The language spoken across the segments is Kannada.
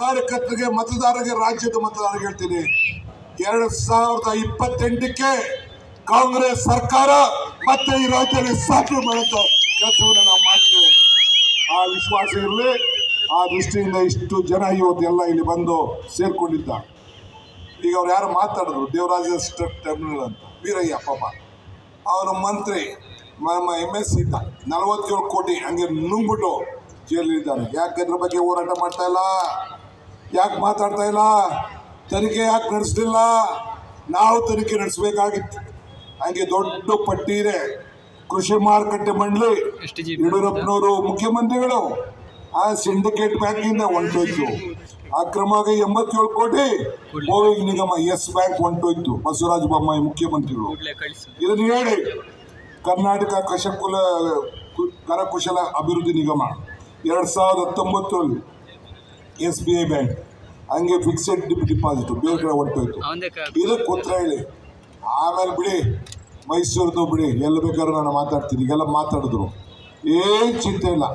ಕಾರ್ಯಕರ್ತರಿಗೆ, ಮತದಾರರಿಗೆ, ರಾಜ್ಯದ ಮತದಾರರಿಗೆ ಹೇಳ್ತೀನಿ. ಎರಡ್ ಸಾವಿರದ ಇಪ್ಪತ್ತೆಂಟಕ್ಕೆ ಕಾಂಗ್ರೆಸ್ ಸರ್ಕಾರ ಮತ್ತೆ ಈ ರಾಜ್ಯದಲ್ಲಿ ಸ್ಥಾಪನೆ ಮಾಡುವಂತ ಕೆಲಸವನ್ನು ನಾವು ಮಾಡ್ತೇವೆ. ಆ ವಿಶ್ವಾಸ ಇರಲಿ. ಆ ದೃಷ್ಟಿಯಿಂದ ಇಷ್ಟು ಜನ ಇವತ್ತೆಲ್ಲ ಇಲ್ಲಿ ಬಂದು ಸೇರ್ಕೊಂಡಿದ್ದ. ಈಗ ಅವ್ರು ಯಾರು ಮಾತಾಡಿದ್ರು, ದೇವರಾಜ ಟರ್ಮಿನಲ್ ಅಂತ, ವೀರಯ್ಯ ಪಾಪ ಅವರ ಮಂತ್ರಿ ಎಂ ಎಸ್ ಇದ್ದ ನಲವತ್ತೇಳು ಕೋಟಿ ಹಂಗೆ ನುಂಗ್ಬಿಟ್ಟು ಜೈಲಿದ್ದಾರೆ ಯಾಕೆ ಅದ್ರ ಬಗ್ಗೆ ಹೋರಾಟ ಮಾಡ್ತಾ ಇಲ್ಲ? ಯಾಕೆ ಮಾತಾಡ್ತಾ ಇಲ್ಲ? ತನಿಖೆ ಯಾಕೆ ನಡೆಸಲಿಲ್ಲ? ನಾವು ತನಿಖೆ ನಡೆಸಬೇಕಾಗಿತ್ತು. ಹಂಗೆ ದೊಡ್ಡ ಪಟ್ಟಿ ಇದೆ. ಕೃಷಿ ಮಾರುಕಟ್ಟೆ ಮಂಡಳಿ ಯಡಿಯೂರಪ್ಪನವರು ಮುಖ್ಯಮಂತ್ರಿಗಳು. ಆ ಸಿಂಡಿಕೇಟ್ ಬ್ಯಾಂಕಿಂದ ಹೊಂಟೋಯ್ತು ಅಕ್ರಮವಾಗಿ ಎಂಬತ್ತೇಳು ಕೋಟಿ ಗೋವಿಂದ ನಿಗಮ ಎಸ್ ಬ್ಯಾಂಕ್ ಹೊಂಟೋಯ್ತು ಬಸವರಾಜ ಬೊಮ್ಮಾಯಿ ಮುಖ್ಯಮಂತ್ರಿಗಳು. ಇದನ್ನು ಹೇಳಿ ಕರ್ನಾಟಕ ಕಶಕುಲ ಕರಕುಶಲ ಅಭಿವೃದ್ಧಿ ನಿಗಮ ಎರಡು ಸಾವಿರದ ಹತ್ತೊಂಬತ್ತರಲ್ಲಿ ಎಸ್ ಬಿ ಐ ಬ್ಯಾಂಕ್. ಹಂಗೆ ಫಿಕ್ಸೆಡ್ ಡಿಪಾಸಿಟ್ ಬೇರೆ ಕಡೆ ಹೊರಟೋಯ್ತು ಇದಕ್ಕೆ ಉತ್ತರ ಹೇಳಿ. ಆಮೇಲೆ ಬಿಡಿ ಮೈಸೂರದ್ದು ಬಿಡಿ ಎಲ್ಲಿ ಬೇಕಾದ್ರೂ ನಾನು ಮಾತಾಡ್ತೀನಿ. ಈಗೆಲ್ಲ ಮಾತಾಡಿದ್ರು. ಏನು ಚಿಂತೆ ಇಲ್ಲ.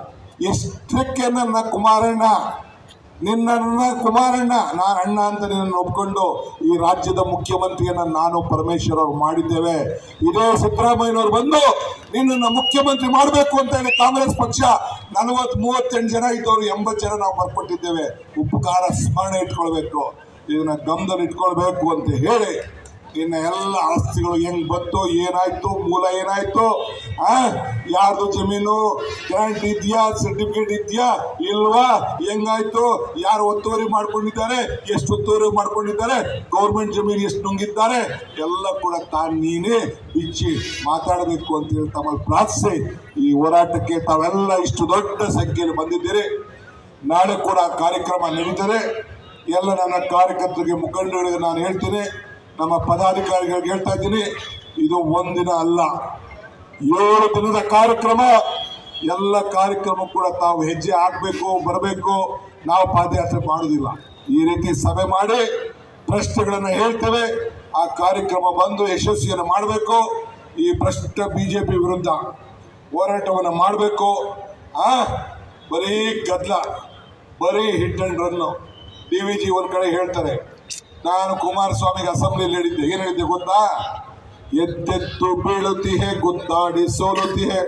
ಎಷ್ಟಕ್ಕೆ ನನ್ನ ಕುಮಾರಣ್ಣ? ನಿನ್ನ ಕುಮಾರಣ್ಣ, ನಾನು ಅಣ್ಣ ಅಂತ ನಿನ್ನನ್ನು ಒಪ್ಕೊಂಡು ಈ ರಾಜ್ಯದ ಮುಖ್ಯಮಂತ್ರಿಯನ್ನ ನಾನು ಪರಮೇಶ್ವರ್ ಅವರು ಮಾಡಿದ್ದೇವೆ. ಇದೇ ಸಿದ್ದರಾಮಯ್ಯನವ್ರು ಬಂದು ನಿನ್ನನ್ನು ಮುಖ್ಯಮಂತ್ರಿ ಮಾಡಬೇಕು ಅಂತ ಹೇಳಿ ಕಾಂಗ್ರೆಸ್ ಪಕ್ಷ ನಲವತ್ ಮೂವತ್ತೆಂಟು ಜನ ಇದ್ದವರು ಎಂಬತ್ತು ಜನ ನಾವು ಬರ್ಕೊಟ್ಟಿದ್ದೇವೆ. ಉಪಕಾರ ಸ್ಮರಣೆ ಇಟ್ಕೊಳ್ಬೇಕು. ಇದನ್ನ ಗಮನದಲ್ಲಿ ಇಟ್ಕೊಳ್ಬೇಕು ಅಂತ ಹೇಳಿ ಇನ್ನು ಎಲ್ಲ ಆಸ್ತಿಗಳು ಹೆಂಗ್ ಬತ್ತು ಏನಾಯ್ತು, ಮೂಲ ಏನಾಯ್ತು ಯಾರ್ದು ಜಮೀನು? ಗ್ರಾಂಟ್ ಇದೆಯಾ? ಸರ್ಟಿಫಿಕೇಟ್ ಇದೆಯಾ? ಇಲ್ವಾ? ಹೆಂಗಾಯ್ತು? ಯಾರು ಒತ್ತುವರಿ ಮಾಡ್ಕೊಂಡಿದ್ದಾರೆ? ಎಷ್ಟು ಒತ್ತುವರಿ ಮಾಡ್ಕೊಂಡಿದ್ದಾರೆ? ಗೌರ್ಮೆಂಟ್ ಜಮೀನು ಎಷ್ಟು ನುಂಗಿದ್ದಾರೆ? ಎಲ್ಲ ಕೂಡ ತಾನು ನೀನೇ ಬಿಚ್ಚಿ ಮಾತಾಡಬೇಕು ಅಂತ ಹೇಳಿ ತಮ್ಮಲ್ಲಿ ಪ್ರಾರ್ಥಿಸಿ. ಈ ಹೋರಾಟಕ್ಕೆ ತಾವೆಲ್ಲ ಇಷ್ಟು ದೊಡ್ಡ ಸಂಖ್ಯೆಯಲ್ಲಿ ಬಂದಿದ್ದೀರಿ. ನಾಳೆ ಕೂಡ ಕಾರ್ಯಕ್ರಮ ನಡೀತದೆ. ಎಲ್ಲ ನನ್ನ ಕಾರ್ಯಕರ್ತರಿಗೆ ಮುಖಂಡರಿಗೆ ನಾನು ಹೇಳ್ತೀನಿ. ನಮ್ಮ ಪದಾಧಿಕಾರಿಗಳಿಗೆ ಹೇಳ್ತಾ ಇದ್ದೀನಿ, ಇದು ಒಂದಿನ ಅಲ್ಲ. ಏಳು ದಿನದ ಕಾರ್ಯಕ್ರಮ, ಎಲ್ಲ ಕಾರ್ಯಕ್ರಮ ಕೂಡ ತಾವು ಹೆಜ್ಜೆ ಹಾಕಬೇಕು, ಬರಬೇಕು. ನಾವು ಪಾದಯಾತ್ರೆ ಮಾಡೋದಿಲ್ಲ ಈ ರೀತಿ ಸಭೆ ಮಾಡಿ ಪ್ರಶ್ನೆಗಳನ್ನು ಹೇಳ್ತೇವೆ, ಆ ಕಾರ್ಯಕ್ರಮ ಬಂದು ಯಶಸ್ವಿಯನ್ನು ಮಾಡಬೇಕು. ಈ ಭ್ರಷ್ಟ ಬಿಜೆಪಿ ವಿರುದ್ಧ ಹೋರಾಟವನ್ನು ಮಾಡಬೇಕು. ಆ, ಬರೀ ಗದ್ದಲ ಬರೀ hit and run. D V G ಒಂದು ಕಡೆ ಹೇಳ್ತಾರೆ ನಾನು ಕುಮಾರಸ್ವಾಮಿಗೆ ಅಸೆಂಬ್ಲಿಯಲ್ಲಿ ಹೇಳಿದ್ದೆ ಏನ್ ಹೇಳಿದ್ದೆ ಗೊತ್ತಾ? ಎತ್ತೆತ್ತು ಬೀಳುತ್ತಿಹೆ ಗುದ್ದಾಡಿ ಸೋಲುತ್ತಿಹೆ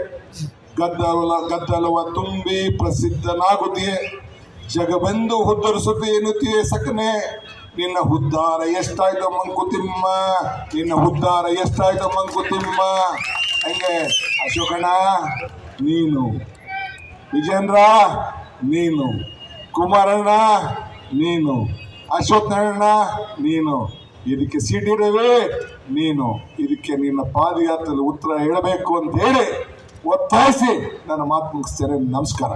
ಗದ್ದಲ, ಗದ್ದಲವ ತುಂಬಿ ಪ್ರಸಿದ್ಧನಾಗುತ್ತಿಹೆ ಜಗವೆಂದು ಹುದ್ದರಿಸುತ್ತೆ ಎನ್ನುತ್ತಿಯೇ ಸಕನೆ ನಿನ್ನ ಉದ್ಧಾರ ಎಷ್ಟಾಯ್ತು ಮಂಕುತಿಮ್ಮ? ನಿನ್ನ ಉದ್ಧಾರ ಎಷ್ಟಾಯ್ತು ಮಂಕುತಿಮ್ಮ? ಹಂಗೆ, ಅಶೋಕಣ್ಣ, ನೀನು. ವಿಜೇಂದ್ರ, ನೀನು. ಕುಮಾರಣ್ಣ, ನೀನು. ಅಶೋಕ್ ನಾರಾಯಣ, ನೀನು ಇದಕ್ಕೆ ಸಿಟಿ ರವಿ ನೀನು ಇದಕ್ಕೆ ನಿನ್ನ ಪಾದಯಾತ್ರೆಯಲ್ಲಿ ಉತ್ತರ ಹೇಳಬೇಕು ಅಂತ ಹೇಳಿ ಒತ್ತಾಯಿಸಿ ನನ್ನ ಮಾತು ಮುಗಿಸ್ತೇನೆ. ನಮಸ್ಕಾರ.